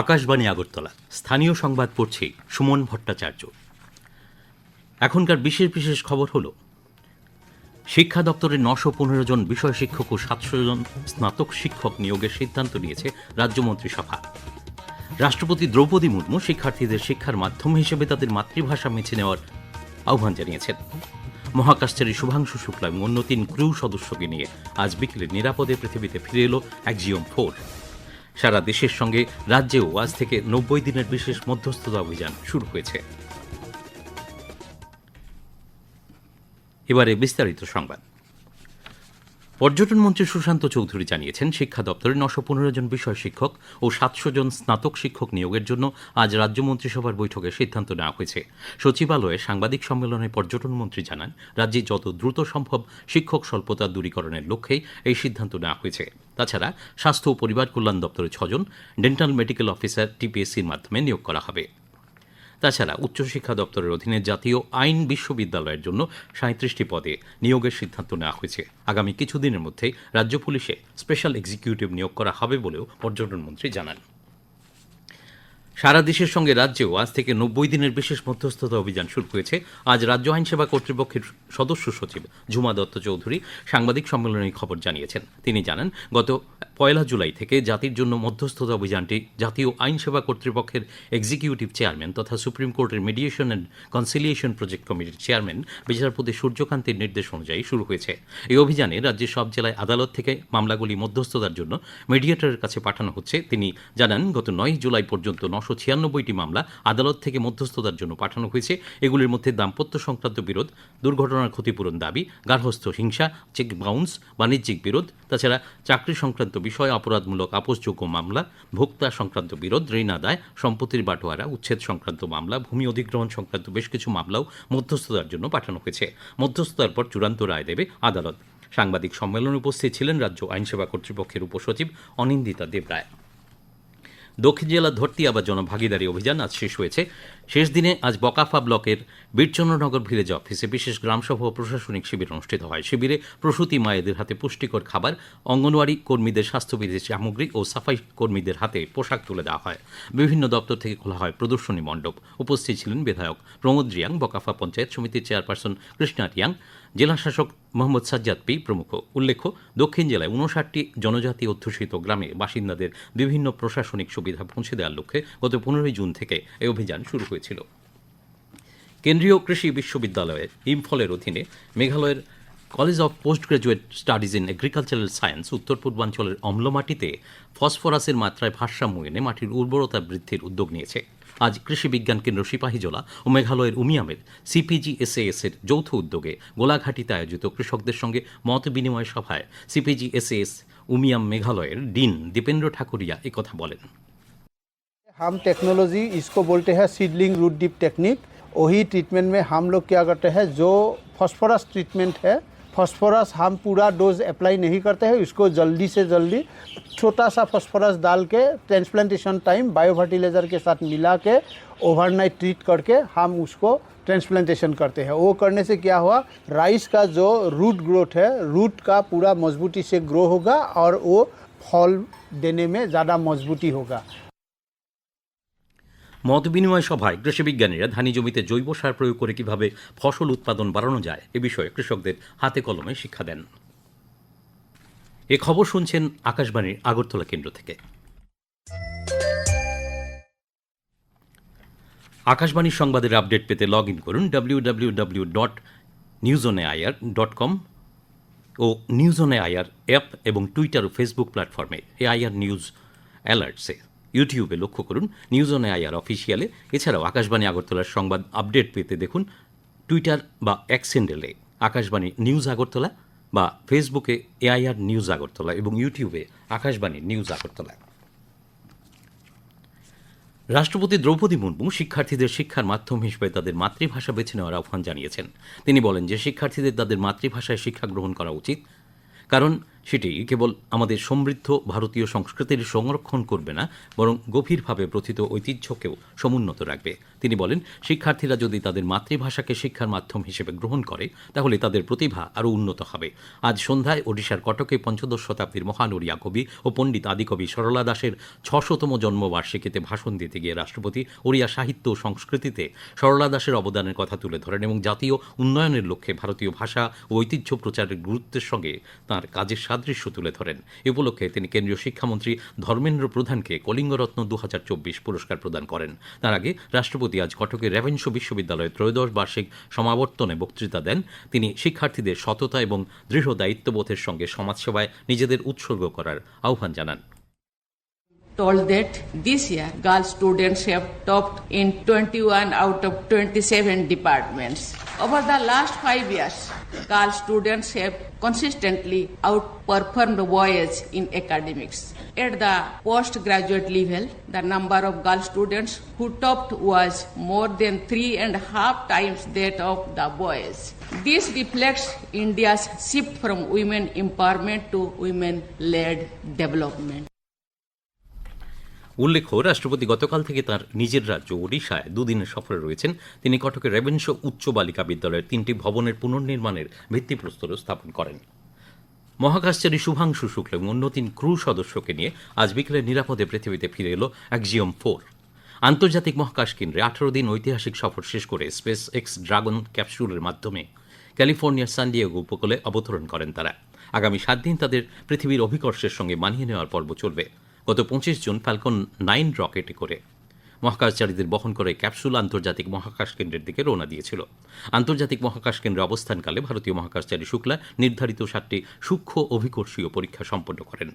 আকাশবাণী আগরতলা। স্থানীয় সংবাদ পড়ছি সুমন ভট্টাচার্য। এখনকার বিশেষ বিশেষ খবর হল, শিক্ষা দপ্তরের নশো পনেরো জন বিষয় শিক্ষক ও সাতশো জন স্নাতক শিক্ষক নিয়োগের সিদ্ধান্ত নিয়েছে রাজ্য মন্ত্রিসভা। রাষ্ট্রপতি দ্রৌপদী মুর্মু শিক্ষার্থীদের শিক্ষার মাধ্যম হিসেবে তাদের মাতৃভাষা বেছে নেওয়ার আহ্বান জানিয়েছেন। মহাকাশচারী শুভাংশু শুক্লা এবং অন্য তিন ক্রু সদস্যকে নিয়ে আজ বিকেলে নিরাপদে পৃথিবীতে ফিরে এলো একজিওম ফোর। সারা দেশের সঙ্গে রাজ্যেও আজ থেকে নব্বই দিনের বিশেষ মধ্যস্থতা অভিযান শুরু হয়েছে। এবারে বিস্তারিত সংবাদ। পর্যটন মন্ত্রী সুশান্ত চৌধুরী জানিয়েছেন, শিক্ষা দপ্তরে নশো পনেরো জন বিষয় শিক্ষক ও সাতশো জন স্নাতক শিক্ষক নিয়োগের জন্য আজ রাজ্য মন্ত্রিসভার বৈঠকে সিদ্ধান্ত নেওয়া হয়েছে। সচিবালয়ে সাংবাদিক সম্মেলনে পর্যটন মন্ত্রী জানান, রাজ্যে যত দ্রুত সম্ভব শিক্ষক স্বল্পতা দূরীকরণের লক্ষ্যেই এই সিদ্ধান্ত নেওয়া হয়েছে। তাছাড়া স্বাস্থ্য ও পরিবার কল্যাণ দপ্তরে ছজন, ডেন্টাল মেডিকেল অফিসার টিপিএসসির মাধ্যমে নিয়োগ করা হবে। তাছাড়া উচ্চশিক্ষা দপ্তরের অধীনে জাতীয় আইন বিশ্ববিদ্যালয়ের জন্য সাঁত্রিশটি পদে নিয়োগের সিদ্ধান্ত নেওয়া হয়েছে। আগামী কিছুদিনের মধ্যে রাজ্য পুলিশে স্পেশাল এক্সিকিউটিভ নিয়োগ করা হবে বলেও পর্যটন মন্ত্রী জানান। সারা দেশের সঙ্গে রাজ্যেও আজ থেকে নব্বই দিনের বিশেষ মধ্যস্থতা অভিযান শুরু হয়েছে। আজ রাজ্য আইন সেবা কর্তৃপক্ষের সদস্য সচিব ঝুমা দত্ত চৌধুরী সাংবাদিক সম্মেলনে খবর জানিয়েছেন। তিনি জানান, গত পয়লা জুলাই থেকে জাতির জন্য মধ্যস্থতা অভিযানটি জাতীয় আইন সেবা কর্তৃপক্ষের এক্সিকিউটিভ চেয়ারম্যান তথা সুপ্রিম কোর্টের মিডিয়েশন অ্যান্ড কনসিলিয়েশন প্রজেক্ট কমিটির চেয়ারম্যান বিচারপতি সূর্যকান্তের নির্দেশ অনুযায়ী শুরু হয়েছে। এই অভিযানে রাজ্যের সব জেলায় আদালত থেকে মামলাগুলি মধ্যস্থতার জন্য মিডিয়েটরের কাছে পাঠানো হচ্ছে। তিনি জানান, গত নয় জুলাই পর্যন্ত নশো ছিয়ানব্বইটি মামলা আদালত থেকে মধ্যস্থতার জন্য পাঠানো হয়েছে। এগুলির মধ্যে দাম্পত্য সংক্রান্ত বিরোধ দুর্ঘটনার ক্ষতিপূরণ দাবি, গার্হস্থ্য হিংসা, চেক বাউন্স, বাণিজ্যিক বিরোধ, তাছাড়া চাকরি সংক্রান্ত বিষয় অপরাধমূলক আপোষযোগ্য মামলা, ভোক্তা সংক্রান্ত বিরোধ, ঋণ আদায় সম্পত্তির বাটোয়ারা, উচ্ছেদ সংক্রান্ত মামলা, ভূমি অধিগ্রহণ সংক্রান্ত বেশ কিছু মামলাও মধ্যস্থতার জন্য পাঠানো হয়েছে। মধ্যস্থতার পর চূড়ান্ত রায় দেবে আদালত। সাংবাদিক সম্মেলনে উপস্থিত ছিলেন রাজ্য আইনসেবা কর্তৃপক্ষের উপসচিব অনিন্দিতা দেবরায়। দক্ষিণ জেলার ধরতি আবার জনভাগিদারি অভিযান আজ শেষ হয়েছে। শেষ দিনে আজ বকাফা ব্লকের বীরচন্দ্রনগর ভিলেজ অফিসে বিশেষ গ্রামসভা ও প্রশাসনিক শিবির অনুষ্ঠিত হয়। শিবিরে প্রসূতি মায়েদের হাতে পুষ্টিকর খাবার, অঙ্গনওয়াড়ি কর্মীদের স্বাস্থ্যবিধি, সামগ্রী ও সাফাই কর্মীদের হাতে পোশাক তুলে দেওয়া হয়। বিভিন্ন দপ্তর থেকে খোলা হয় প্রদর্শনী মণ্ডপ। উপস্থিত ছিলেন বিধায়ক প্রমোদ রিয়াং, বকাফা পঞ্চায়েত সমিতির চেয়ারপারসন কৃষ্ণা রিয়াং, জেলা শাসক মোহাম্মদ সাজ্জাদ পি প্রমুখ। উল্লেখ্য, দক্ষিণ জেলায় উনষাটটি জনজাতি অধ্যুষিত গ্রামে বাসিন্দাদের বিভিন্ন প্রশাসনিক সুবিধা পৌঁছে দেওয়ার লক্ষ্যে গত পনেরোই জুন থেকে এই অভিযান শুরু হয়েছিল। কেন্দ্রীয় কৃষি বিশ্ববিদ্যালয়ের ইম্ফলের অধীনে মেঘালয়ের college of post graduate studies in agricultural science উত্তর পূর্বাঞ্চলের অম্লমাটিতে ফসফরাসের মাত্রায় ভারসাম্য এনে মাটির উর্বরতা বৃদ্ধির উদ্যোগ নিয়েছে আজ কৃষি বিজ্ঞান কেন্দ্র সিপাহীজলা ও মেঘালয়ের উমিয়ামের সিপিজি এসএএস এর যৌথ উদ্যোগে গোলাঘাটিতে আয়োজিত কৃষকদের সঙ্গে মত বিনিময় সভায় সিপিজি এসএএস উমিয়াম মেঘালয়ের ডিন দীপেন্দ্র ঠাকুরিয়া একথা বলেন हम टेक्नोलॉजी इसको बोलते हैं सीडलिंग रूट डिप टेक्निक वही ट्रीटमेंट में हम लोग क्या करते हैं जो फॉस्फोरस ट्रीटमेंट है फॉस्फोरस हम पूरा डोज अप्लाई नहीं करते हैं, इसको जल्दी से जल्दी छोटा सा फॉस्फोरस डाल के ट्रांसप्लांटेशन टाइम बायो फर्टिलाइज़र के साथ मिला के ओवरनाइट ट्रीट करके हम उसको ट्रांसप्लांटेशन करते हैं। वो करने से क्या हुआ? राइस का जो रूट ग्रोथ है रूट का पूरा मजबूती से ग्रो होगा और वो फल देने में ज़्यादा मजबूती होगा। মত বিনিময় সভায় কৃষি বিজ্ঞানীরা ধানি জমিতে জৈব সার প্রয়োগ করে কীভাবে ফসল উৎপাদন বাড়ানো যায় এ বিষয়ে কৃষকদের হাতে কলমে শিক্ষা দেন। এ খবর শুনছেন আকাশবাণীর আগরতলা কেন্দ্র থেকে। আকাশবাণীর সংবাদের আপডেট পেতে লগ ইন করুন W dot news IR dot com ও নিউজ আইআর অ্যাপ এবং টুইটার ও ফেসবুক প্ল্যাটফর্মে এ এআইআর নিউজ অ্যালার্টসে। ইউটিউবে লক্ষ্য করুন নিউজ অন আইআর অফিসিয়ালে এছাড়াও আকাশবাণী আগরতলার সংবাদ আপডেট পেতে দেখুন টুইটার বা এক্সেন্ডেলে আকাশবাণী নিউজ আগরতলা বা ফেসবুকে এআইআর নিউজ আগরতলা এবং ইউটিউবে আকাশবাণী নিউজ আগরতলা। রাষ্ট্রপতি দ্রৌপদী মুর্মু শিক্ষার্থীদের শিক্ষার মাধ্যম হিসেবে তাদের মাতৃভাষা বেছে নেওয়ার আহ্বান জানিয়েছেন। তিনি বলেন যে, শিক্ষার্থীদের তাদের মাতৃভাষায় শিক্ষা গ্রহণ করা উচিত, কারণ সেটি কেবল আমাদের সমৃদ্ধ ভারতীয় সংস্কৃতির সংরক্ষণ করবে না, বরং গভীরভাবে প্রথিত ঐতিহ্যকেও সমুন্নত রাখবে। তিনি বলেন, শিক্ষার্থীরা যদি তাদের মাতৃভাষাকে শিক্ষার মাধ্যম হিসেবে গ্রহণ করে, তাহলে তাদের প্রতিভা আরও উন্নত হবে। আজ সন্ধ্যায় ওডিশার কটকে পঞ্চদশ শতাব্দীর মহান ওড়িয়া কবি ও পণ্ডিত আদিকবি সরলা দাসের ছশতম জন্মবার্ষিকীতে ভাষণ দিতে গিয়ে রাষ্ট্রপতি ওড়িয়া সাহিত্য ও সংস্কৃতিতে সরলা দাসের অবদানের কথা তুলে ধরেন এবং জাতীয় উন্নয়নের লক্ষ্যে ভারতীয় ভাষা ও ঐতিহ্য প্রচারের গুরুত্বের সঙ্গে তাঁর কাজের সাদৃশ্য তুলে ধরেন। এ উপলক্ষে তিনি কেন্দ্রীয় শিক্ষামন্ত্রী ধর্মেন্দ্র প্রধানকে কলিঙ্গরত্ন দু পুরস্কার প্রদান করেন। তার আগে রাষ্ট্রপতি আজ কটকের রেভেন্সু বিশ্ববিদ্যালয়ের ত্রয়োদশ বার্ষিক সমাবর্তনে বক্তৃতা দেন। তিনি শিক্ষার্থীদের সততা এবং দৃঢ় দায়িত্ববোধের সঙ্গে সমাজসেবায় নিজেদের উৎসর্গ করার আহ্বান জানান। Told that this year girl students have topped in 21 out of 27 departments. Over the last five years, girl students have consistently outperformed boys in academics. At the postgraduate level, the number of girl students who topped was more than three and a half times that of the boys. This reflects India's shift from women empowerment to women-led development. উল্লেখ্য, রাষ্ট্রপতি গতকাল থেকে তার নিজের রাজ্য ওডিশায় দুদিনের সফরে রয়েছেন। তিনি কটকের রেভেন্স উচ্চ বালিকা বিদ্যালয়ের তিনটি ভবনের পুনর্নির্মাণের ভিত্তিপ্রস্তরও স্থাপন করেন। মহাকাশচারী শুভাংশু শুক্ল এবং অন্য তিন ক্রু সদস্যকে নিয়ে আজ বিকেলে নিরাপদে পৃথিবীতে ফিরে এলো অ্যাক্সিয়ম ফোর। আন্তর্জাতিক মহাকাশ কেন্দ্রে আঠারো দিন ঐতিহাসিক সফর শেষ করে স্পেস এক্স ড্রাগন ক্যাপসুলের মাধ্যমে ক্যালিফোর্নিয়ার সানডিয়েগো উপকূলে অবতরণ করেন তারা। আগামী সাত দিন তাদের পৃথিবীর অভিকর্ষের সঙ্গে মানিয়ে নেওয়ার পর্ব চলবে। গত পঁচিশ জুন ফ্যালকন নাইন রকেটে করে মহাকাশচারীদের বহন করে ক্যাপসুল আন্তর্জাতিক মহাকাশ কেন্দ্রের দিকে রওনা দিয়েছিল। আন্তর্জাতিক মহাকাশ কেন্দ্রে অবস্থানকালে ভারতীয় মহাকাশচারী শুক্লা নির্ধারিত সাতটি সূক্ষ্ম অভিকর্ষীয় পরীক্ষা সম্পন্ন করেন।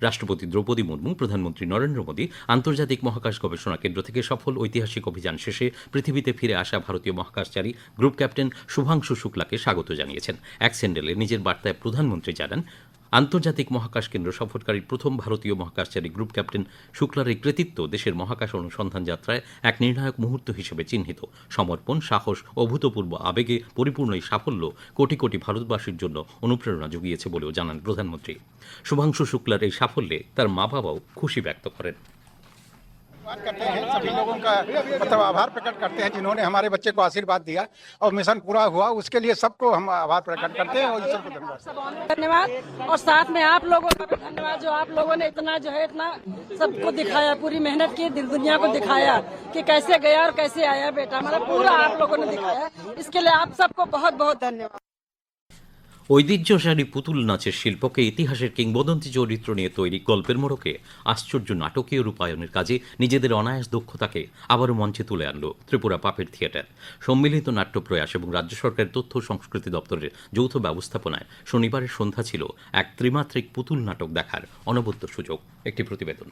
রাষ্ট্রপতি দ্রৌপদী মুর্মু, প্রধানমন্ত্রী নরেন্দ্র মোদী আন্তর্জাতিক মহাকাশ গবেষণা কেন্দ্র থেকে সফল ঐতিহাসিক অভিযান শেষে পৃথিবীতে ফিরে আসা ভারতীয় মহাকাশচারী গ্রুপ ক্যাপ্টেন শুভাংশু শুক্লাকে স্বাগত জানিয়েছেন। এক স্যান্ডেলে নিজের বার্তায় প্রধানমন্ত্রী জানান আন্তর্জাতিক মহাকাশ কেন্দ্র সফরকারী প্রথম ভারতীয় মহাকাশচারী গ্রুপ ক্যাপ্টেন শুক্লার এই কৃতিত্ব দেশের মহাকাশ অনুসন্ধান যাত্রায় এক নির্ণায়ক মুহূর্ত হিসেবে চিহ্নিত। সমর্পণ, সাহস অভূতপূর্ব আবেগে পরিপূর্ণ এই সাফল্য কোটি কোটি ভারতবাসীর জন্য অনুপ্রেরণা জুগিয়েছে বলেও জানান প্রধানমন্ত্রী। শুভাংশু শুক্লার এই সাফল্যে তার মা বাবাও খুশি ব্যক্ত করেন। बात करते हैं, सभी लोगों का मतलब आभार प्रकट करते हैं जिन्होंने हमारे बच्चे को आशीर्वाद दिया और मिशन पूरा हुआ। उसके लिए सबको हम आभार प्रकट करते हैं और ईश्वर को धन्यवाद। धन्यवाद। और साथ में आप लोगों का भी धन्यवाद जो आप लोगों ने इतना जो है, इतना सबको दिखाया, पूरी मेहनत की दुनिया को दिखाया कि कैसे गया और कैसे आया बेटा। मतलब पूरा आप लोगों ने दिखाया। इसके लिए आप सबको बहुत बहुत धन्यवाद। ঐতিহ্যশালী পুতুল নাচের শিল্পকে ইতিহাসের কিংবদন্তি চরিত্র নিয়ে তৈরি গল্পের মোড়কে আশ্চর্য নাটকীয় রূপায়ণের কাজে নিজেদের অনায়াস দক্ষতাকে আবারও মঞ্চে তুলে আনল ত্রিপুরা পাপের থিয়েটার। সম্মিলিত নাট্য প্রয়াস এবং রাজ্য সরকারের তথ্য সংস্কৃতি দপ্তরের যৌথ ব্যবস্থাপনায় শনিবারের সন্ধ্যা ছিল এক ত্রিমাত্রিক পুতুল নাটক দেখার অনবদ্য সুযোগ। একটি প্রতিবেদন।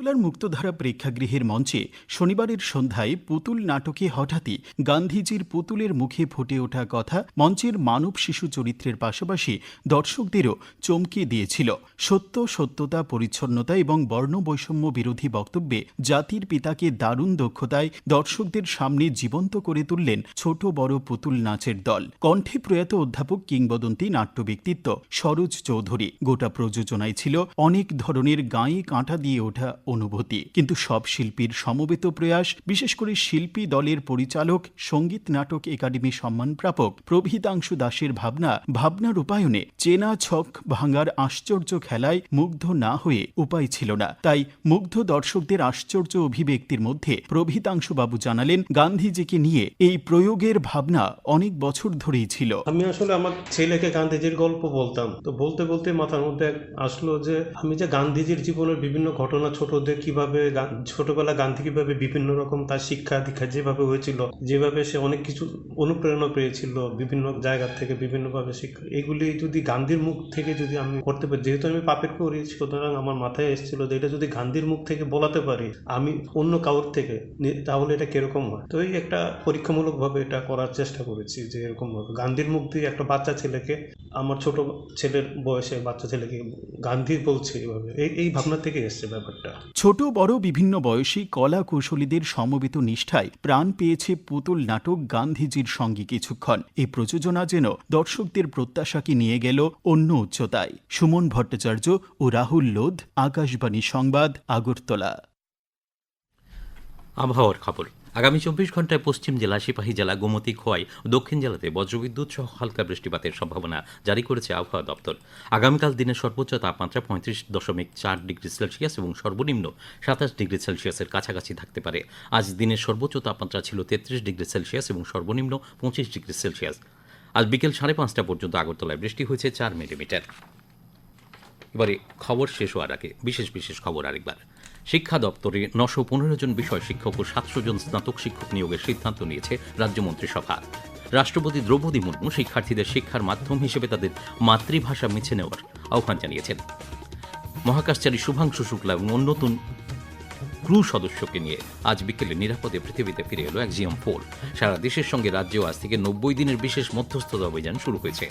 আগরতলার মুক্তধারা প্রেক্ষাগৃহের মঞ্চে শনিবারের সন্ধ্যায় পুতুল নাটকে হঠাৎই গান্ধীজির পুতুলের মুখে ফুটে ওঠা কথা মঞ্চের মানব শিশু চরিত্রের পাশাপাশি দর্শকদেরও চমকে দিয়েছিল। সত্য, সত্যতা, পরিচ্ছন্নতা এবং বর্ণ বৈষম্য বিরোধী বক্তব্যে জাতির পিতাকে দারুণ দক্ষতায় দর্শকদের সামনে জীবন্ত করে তুললেন ছোট বড় পুতুল নাচের দল। কণ্ঠে প্রয়াত অধ্যাপক কিংবদন্তি নাট্য ব্যক্তিত্ব সরোজ চৌধুরী। গোটা প্রযোজনায় ছিল অনেক ধরনের গায়ে কাঁটা দিয়ে ওঠা অনুভূতি। কিন্তু সব শিল্পীর সমবেত প্রয়াস, বিশেষ করে শিল্পী দলের পরিচালক, সংগীত নাটক একাডেমি সম্মান প্রাপক প্রভৃতাংশু দাসের ভাবনা ভাবনা রূপায়ণে চেনা ছক ভাঙার আশ্চর্য খেলায় মুগ্ধ না হয়ে উপায় ছিল না। তাই মুগ্ধ দর্শকদের আশ্চর্য অভিব্যক্তির মধ্যে প্রভৃতাংশু বাবু জানালেন, গান্ধীজিকে নিয়ে এই প্রয়োগের ভাবনা অনেক বছর ধরেই ছিল। আমি আসলে আমার ছেলেকে গান্ধীজির গল্প বলতাম। তো বলতে বলতে মাথার মধ্যে আসলো যে, আমি যে গান্ধীজির জীবনের বিভিন্ন ঘটনা ছোটদের কীভাবে গা- ছোটবেলা গান্ধী কীভাবে বিভিন্ন রকম তার শিক্ষা দীক্ষা যেভাবে হয়েছিল, যেভাবে সে অনেক কিছু অনুপ্রেরণা পেয়েছিল বিভিন্ন জায়গা থেকে, বিভিন্নভাবে শিক্ষা। এগুলি যদি গান্ধীর মুখ থেকে যদি আমি করতে পারি, যেহেতু আমি পাপের করি সুতরাং আমার মাথায় এসেছিল যে এটা যদি গান্ধীর মুখ থেকে বলাতে পারি, আমি অন্য কাউর থেকে তাহলে এটা কীরকম হয়? তো এই একটা পরীক্ষামূলকভাবে এটা করার চেষ্টা করেছি যে এরকমভাবে। গান্ধীর মুখ দিয়ে একটা বাচ্চা ছেলেকে, আমার ছোট ছেলের বয়সে বাচ্চা ছেলেকে গান্ধী বলছে এইভাবে এই এই ভাবনা থেকে এসছে ব্যাপারটা। ছোট, বড়, বিভিন্ন বয়সী কলা কৌশলীদের সমবেত নিষ্ঠায় প্রাণ পেয়েছে পুতুল নাটক গান্ধীজির সঙ্গে কিছুক্ষণ। এই প্রযোজনা যেন দর্শকদের প্রত্যাশাকে নিয়ে গেল অন্য উচ্চতায়। সুমন ভট্টাচার্য ও রাহুল লোধ, আকাশবাণী সংবাদ, আগরতলা। আবহাওয়ার খবর। আগামী চব্বিশ ঘন্টায় পশ্চিম জেলা, সিপাহী জেলা, গোমতী, খোয়াই, দক্ষিণ জেলাতে বজ্রবিদ্যুৎ সহ হালকা বৃষ্টিপাতের সম্ভাবনা জারি করেছে আবহাওয়া দপ্তর। আগামীকাল দিনের সর্বোচ্চ তাপমাত্রা পঁয়ত্রিশ দশমিক চার ডিগ্রি সেলসিয়াস এবং সর্বনিম্ন সাতাশ ডিগ্রি সেলসিয়াসের কাছাকাছি থাকতে পারে। আজ দিনের সর্বোচ্চ তাপমাত্রা ছিল তেত্রিশ ডিগ্রি সেলসিয়াস এবং সর্বনিম্ন পঁচিশ ডিগ্রি সেলসিয়াস। আজ বিকেল সাড়ে পাঁচটা পর্যন্ত আগরতলায় বৃষ্টি হয়েছে চার মিলিমিটার। এবারে খবর শেষ হওয়ার আগে বিশেষ বিশেষ খবর আরেকবার। শিক্ষা দপ্তরে নশো পনেরো জন বিষয় শিক্ষক ও সাতশো জন স্নাতক শিক্ষক নিয়োগের সিদ্ধান্ত নিয়েছে রাজ্য মন্ত্রিসভা রাষ্ট্রপতি দ্রৌপদী মুর্মু শিক্ষার্থীদের শিক্ষার মাধ্যম হিসেবে তাদের মাতৃভাষা বেছে নেওয়ার আহ্বান জানিয়েছেন। মহাকাশচারী শুভাংশু শুক্লা এবং অন্যতম ক্রু সদস্যকে নিয়ে আজ বিকেলে নিরাপদে পৃথিবীতে ফিরে এলো একজিএম ফোর। সারা দেশের সঙ্গে রাজ্যেও আজ থেকে নব্বই দিনের বিশেষ মধ্যস্থতা অভিযান শুরু হয়েছে।